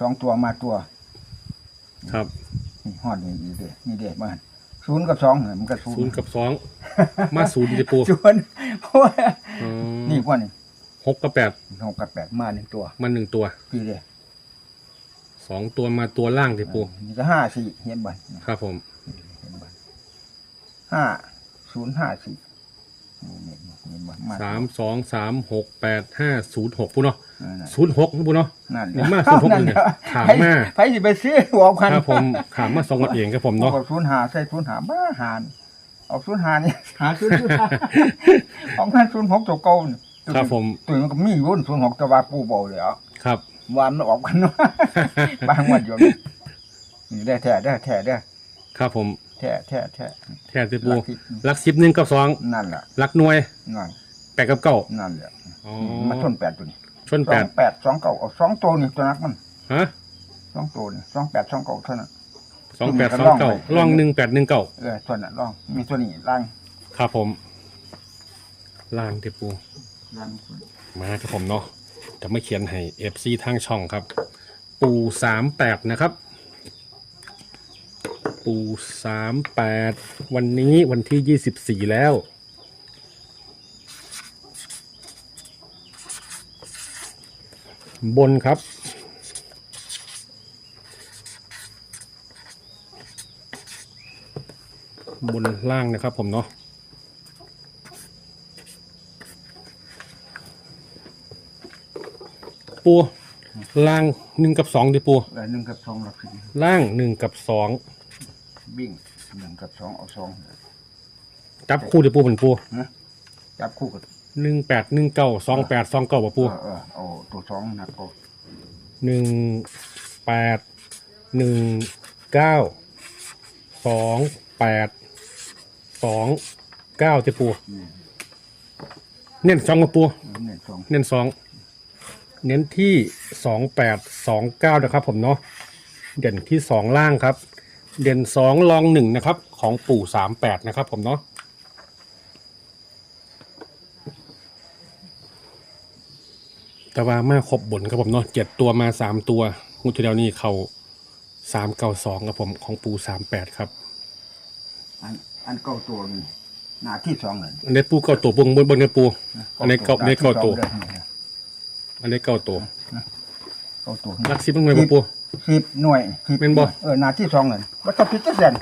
สองตัวมาตัวครับนี่ฮอดนี่ดีเด้นี่เด้บ้านศูนย์กับสองเนี่ยมันก็ศูนศูนย์ย์กับสองมาศูนย์ที่ปูศูนย์เพราะว่าอ๋อนี่พวกนี้หกกับแปดหกกับแปดมาหนึ่งตัวมาหนึ่งตัวพี่เด้สองตัวมาตัวล่างที่ปูนี่ก็ห้าสี่เห็นบ่นครับผมเห็นบ่นห้าศูนย์ห้าสี่นี่นี่เห็นบ่มาสามสองสามหกแปดห้าศูนย์หกปูเนาะเออนั่น ศูนย์หกนะปูเนาะนั่นนี่มาศูนย์หกเลยเนี่ยถามมาไปสิไปซื้อหัวพันครับผมขามมาสองวันเองครับผมเนาะอศูนย์หาใส่ศูนย์หาบ้าหารออกศูนย์หานี่หาศูนย์ศูนย์หาของท่านศูนย์หกตัวเก่านี่ครับผมตัวมันก็มีรุ่นศูนย์หกแต่ว่าปูเบาเลยอะครับวานมันออกกันเนาะบางวันอยู่นี่ได้แท้ได้แท้ได้ครับผมแท้แท้แท้แทนที่ปูลักทิศลักสิบหนึ่งกับสองนั่นแหละลักหน่วยนั่นแปดกับเก้านั่นแหละอ๋อมาชนแปดตัวนี้ ชนสแปอดงแปดสองเก่าเอาสองตัวนี่ตัวนักมันฮะสองตัวนี่สองแปดสองเก่าเท่านั้น สองแปดสองเก้าล่องหนึ่งแปดหนึ่งเก้าเออตัวนั้นลอง มีตัวนี้ล่างครับผมล่างที่ปู ล่างมาครับผมเนาะจะไม่เขียนให้ FC ทางช่องครับ ปูสามแปดนะครับ ปูสามแปดวันนี้วันที่ยี่สิบสี่แล้ว บนครับ บนล่างนะครับผมเนาะปูล่างหนึ่งกับสองดิปูเออหนึ่งกับสองหลักสิบล่างหนึ่งกับสองวิ่งหนึ่งกับสองเอาสองจับคู่ดิปูเป็นปูจับคู่กัน หนึ่งแปดหนึ่งเก้าสองแปดสองเก้าป่ะปูเออเออเอาตัวสองหนักก็หนึ่งแปดหนึ่งเก้าสองแปดสองเก้าดิปูเน้นสองกับปูเนี่ยสองเน้นสองเน้นที่สองแปดสองเก้านะครับผมเนาะเด่นที่สองล่างครับ เด่นสองรองหนึ่งนะครับ ของปู่สามแปดนะครับผมเนาะ แต่ว่ามาครบบนครับผมเนาะเจ็ดตัวมาสามตัวงูทีเดียวนี่เขาสามเก้าสองครับผมของปู่สามแปดครับ อันอันเก้าตัวนี่หน้าที่สองเลยอันนี้ปูเก้าตัวบนบนบนเนี่ยปู อันนี้เก้าอันนี้เก้าตัวหน้ที่สองเด้ออันนี้เก้าตัวเก้าตัวลักซิบมันไงบ่ปูสิบหน่วยสิบเป็นบ่เออหน้าที่สองเลยวัตถุพิจารณา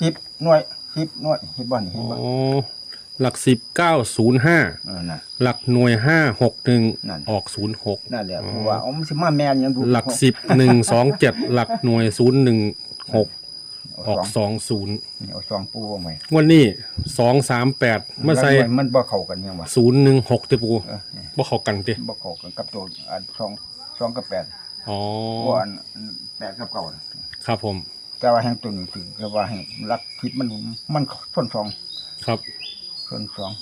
สิบหน่วยสิบหน่วยเห็นบ่นี่เห็นอ๋บ่อ หลักสิบเก้าศูนย์ห้าเออนั่นหลักหน่วยห้าหกหนึ่งนั่น ออกศูนย์หกนั่นแหละเพราะว่าเอามันสิมาแมนยังดูหลักสิบหนึ่งสองเจ็ดหลักหน่วยศูนย์หนึ่งหกอเอาอกสองสองศูนย์นี่เอาสองปูเอาไว้วันนี้สองสามแปดมาใส่แล้วมันบ่เข้ากันยังวะศูนย์หนึ่งหกติปูเออนี่บ่เข้ากันติบ่เข้ากันกับตัวอันสองสองกับแปดอ๋อเพราะว่าอันอันแปดกับเก้าน่ะครับผม แต่ว่าแห่งตัวนี้ถือแต่ว่าแห่งรักทิศมันมันส่วนสอง ครับ ส่วนสอง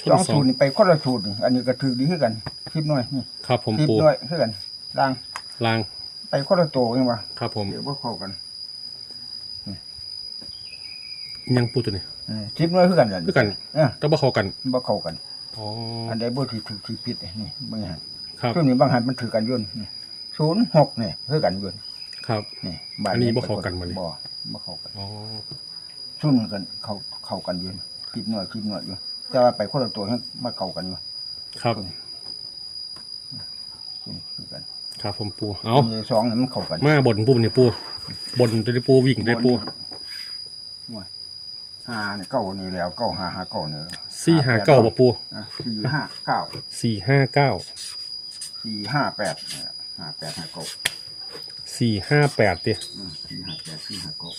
ชสนองสอสูงตรนี่ไปคนละสูตรนี่อันนี้ก็ถือดีขึ้นกันทิศหน่อยนี่ครับผมทิศปูหน่อยขึ้นกันล่างลางไปคนละตัวยังวะครับผมเดี๋ยวว่าเข้ากันยังปูตัวนี้เออทิศหน่อยขึ้นกันคือกันเออแต่บ่เข้ากันบ่เข้ากันอ๋ออันใดบ่ถือถือที่ผิดนี่บางหันครับช่วงนี้บางหันมันถือกันยุ่นศูนย์หกนี่คือกันยุ่นครับนี่อันนี้บ่เข้ากันบ่นี่บ่บ่เข้ากันอ๋อช่วงนี้กันเข้าเข้ากันยุ่น ทิศหน่อยทิศหน่อยอยู่แต่ว่าไปคนละตัวให้มาเข้ากันอยู่ครับคือกันครับผมปูเอามีสองนี่มันเข้ากันมาบนปูนี่ปูบนตัวนี้ปูวิ่งได้ปูห้าเนี่ยเก้านี่แล้วเก้าห้าห้าเก้าเนี่ยสี่ห้าเก้าบ่ปูอะสี่ห้าเก้าสี่ห้าเก้าสี่ห้าแปดเนี่ยห้าแปดห้าเก้าสี่ห้าแปดดิอืมสี่ห้าแปดสี่ห้าเก้า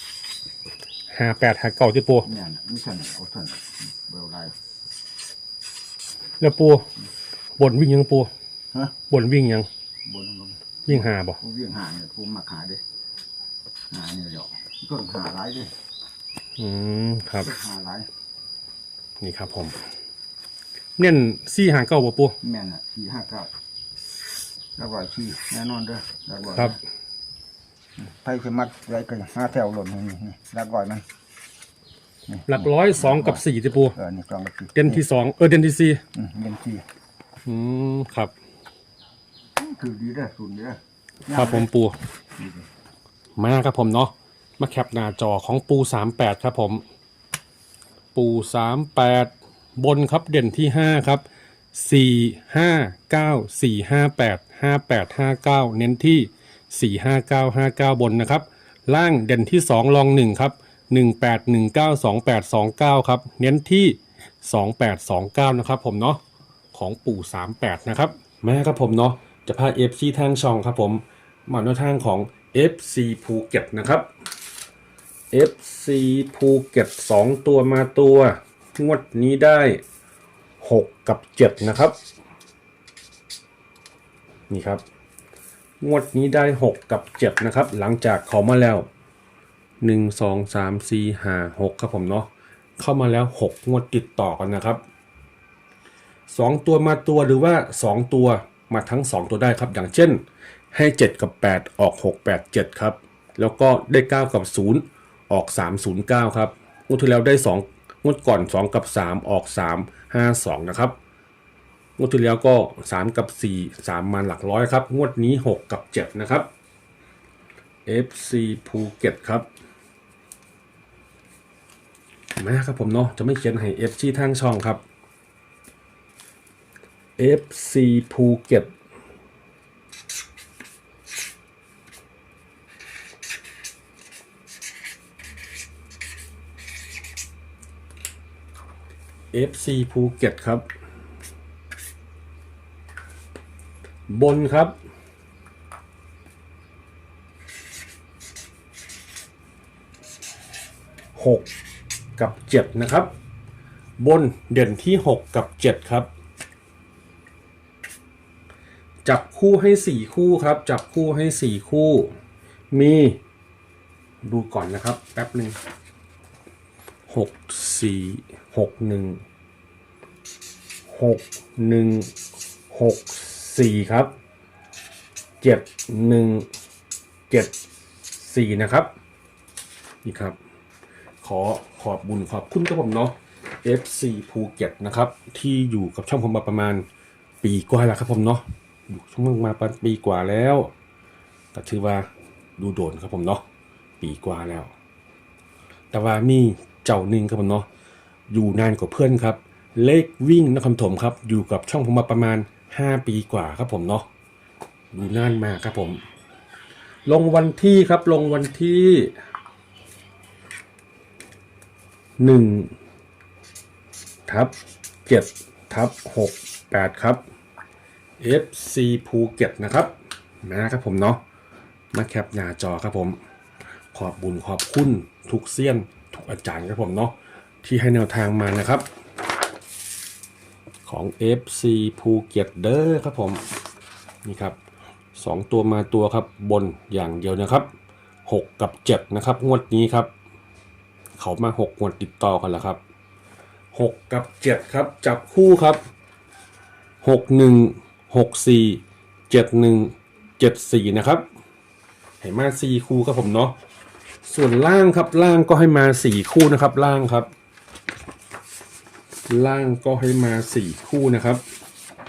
ห้าแปดห้าเก้าที่ปูเนี่ยนะนี่ส่นเอาส่นเบลไลแล้วปูบนวิ่งยังปูฮะบนวิ่งยังบนลงวิ่งหาบ่ผู้วิ่งหาเนี่ยผู้มาขาเด้หาเนี่ยเดี๋ยวต้นหาหลายเด้อืมครับ หาหลายนี่ครับผม เน้นสี่ห้าเก้าบ่ปู แม่นอะสี่ห้าเก้าแล้วก็สี่แน่นอนเด้อแล้วก็ครับ ไทยสมัครไรกันห้าแถวหล่นนี่นี่แล้วก็มันนี่หลักร้อยสองกับสี่ที่ปู เออนี่กลองกับสี่เด่นที่สองเออเด่นที่สี่อืมเด่นสี่อืมครับถือดีเด้อศูนย์เด้อครับผมปู มาครับผมเนาะมาแคปหน้าจอของปูสามแปดครับผม ปูสามแปดบนครับเด่นที่ห้าครับสี่ห้าเก้าสี่ห้าแปดห้าแปดห้าเก้าเน้นที่ สี่ห้าเก้าห้าเก้าบนนะครับ ล่างเด่นที่สองรองหนึ่งครับหนึ่งแปดหนึ่งเก้าสองแปดสองเก้าครับ เน้นที่สองแปดสองเก้านะครับผมเนาะ ของปู่ 38 นะครับแม่ครับผมเนาะ จะพา FC ทางช่องครับผมมาในทางของ FC ภูเก็ตนะครับ FC ภูเก็ต2 ตัวมาตัว งวดนี้ได้ 6 กับ 7 นะครับ นี่ครับ งวดนี้ได้ 6 กับ 7 นะครับ หลังจากเขามาแล้ว 1 2 3 4 5 6 ครับผมเนาะเข้ามาแล้ว 6 งวดติดต่อกันนะครับสองตัวมาตัวหรือว่าสองตัวมาทั้งสองตัวได้ครับ อย่างเช่น ให้ 7 กับ 8 ออก 6 8 7 ครับ แล้วก็ได้ 9 กับ 0 ออก 3 0 9 ครับงวดที่แล้วได้ 2 งวดก่อน 2 กับ 3 ออก 3 5 2 นะครับ งวดที่แล้วก็ 3 กับ 4 3 มาหลักร้อยครับ งวดนี้ 6 กับ 7 นะครับ FC ภูเก็ตครับมาครับผมเนาะจะไม่เขียนให้ FC ทางช่องครับ FC ภูเก็ตเอฟซีภูเก็ตครับ บนครับ หกกับเจ็ดนะครับ บนเด่นที่หกกับเจ็ดครับ จับคู่ให้สี่คู่ครับ จับคู่ให้สี่คู่ มีดูก่อนนะครับ แป๊บหนึ่งหกสี่หกหนึ่งหกหนึ่งหก สี่ครับเจ็ดหนึ่งเจ็ดสี่นะครับ นี่ครับ ขอขอบบุญขอบคุณครับผมเนาะ FC ภูเก็ตนะครับ ที่อยู่กับช่องผมมาประมาณปีกว่าแล้วครับผมเนาะอยู่ช่วงมาประมาณปีกว่าแล้วแต่ถือว่าดูโดนครับผมเนาะปีกว่าแล้ว แต่ว่ามีเจ้าหนึ่งครับผมเนาะอยู่นานกว่าเพื่อนครับ เลขวิ่งนครถมครับ อยู่กับช่องผมมาประมาณ 5ปีกว่าครับผมเนาะอยู่นานมากครับผม ลงวันที่ครับลงวันที่หนึ่งทับเจ็ดทับหกแปดครับ FC ภูเก็ตนะครับนะครับผมเนาะมาแคปหน้าจอครับผม ขอบบุญขอบคุณทุกเซียนทุกอาจารย์ครับผมเนาะที่ให้แนวทางมานะครับ ของ FC ภูเก็ตเด้อครับผม นี่ครับสองตัวมาตัวครับบนอย่างเดียวนะครับ 6 กับ 7 นะครับ งวดนี้ครับ เขามา 6 งวดติดต่อกันแล้วครับ 6 กับ 7 ครับ จับคู่ครับ 6 1 6 4 7 1 7 4 นะครับให้มา 4 คู่ครับผมเนาะส่วนล่างครับล่างก็ให้มา 4 คู่นะครับล่างครับ ล่างก็ให้มา 4 คู่นะครับ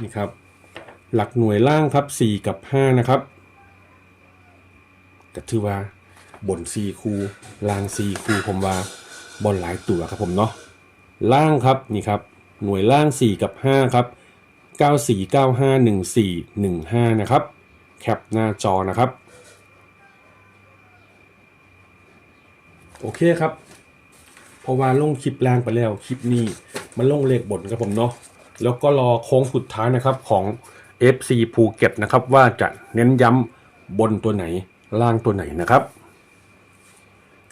นี่ครับ หลักหน่วยล่างครับ 4 กับ 5 นะครับก็ถือว่าบน 4 คู่ล่าง 4 คู่ผมว่าบนหลายตัวครับผมเนาะล่างครับนี่ครับ หน่วยล่าง 4 กับ 5 ครับ 94 95 14 15 นะครับ แคปหน้าจอนะครับ โอเคครับเพราะว่าลงคลิปล่างไปแล้วคลิปนี้ มันลงเลขบนครับผมเนาะแล้วก็รอโค้งสุดท้ายนะครับของ FC ภูเก็ตนะครับ ว่าจะเน้นย้ำบนตัวไหนล่างตัวไหนนะครับ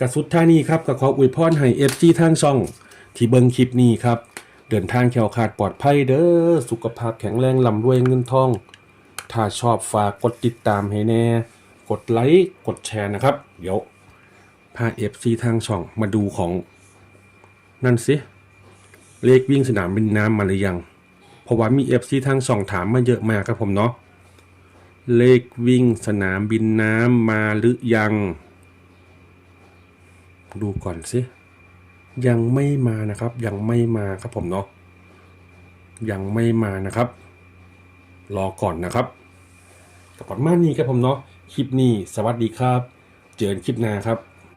กระสุดท้ายนี้ครับก็ขออวยพรให้ FG ทางช่อง ที่เบิงคลิปนี้ครับ เดินทางแขวขาดปลอดภัยเด้อสุขภาพแข็งแรงลำรวยเงินทอง ถ้าชอบฝากกดติดตามให้แน่ กดไลค์กดแชร์นะครับ เดี๋ยวพา FC ทางช่องมาดูของนั่นสิ เลขวิ่งสนามบินน้ำมาหรือยัง เพราะว่ามี FC ทางช่องถามมาเยอะมากครับผมเนาะ เลขวิ่งสนามบินน้ำมาหรือยัง ดูก่อนสิยังไม่มานะครับ ยังไม่มาครับผมเนาะ ยังไม่มานะครับ รอก่อนนะครับแต่ก่อนมานี้ครับผมเนาะ คลิปนี้สวัสดีครับ เจอกันคลิปหน้าครับ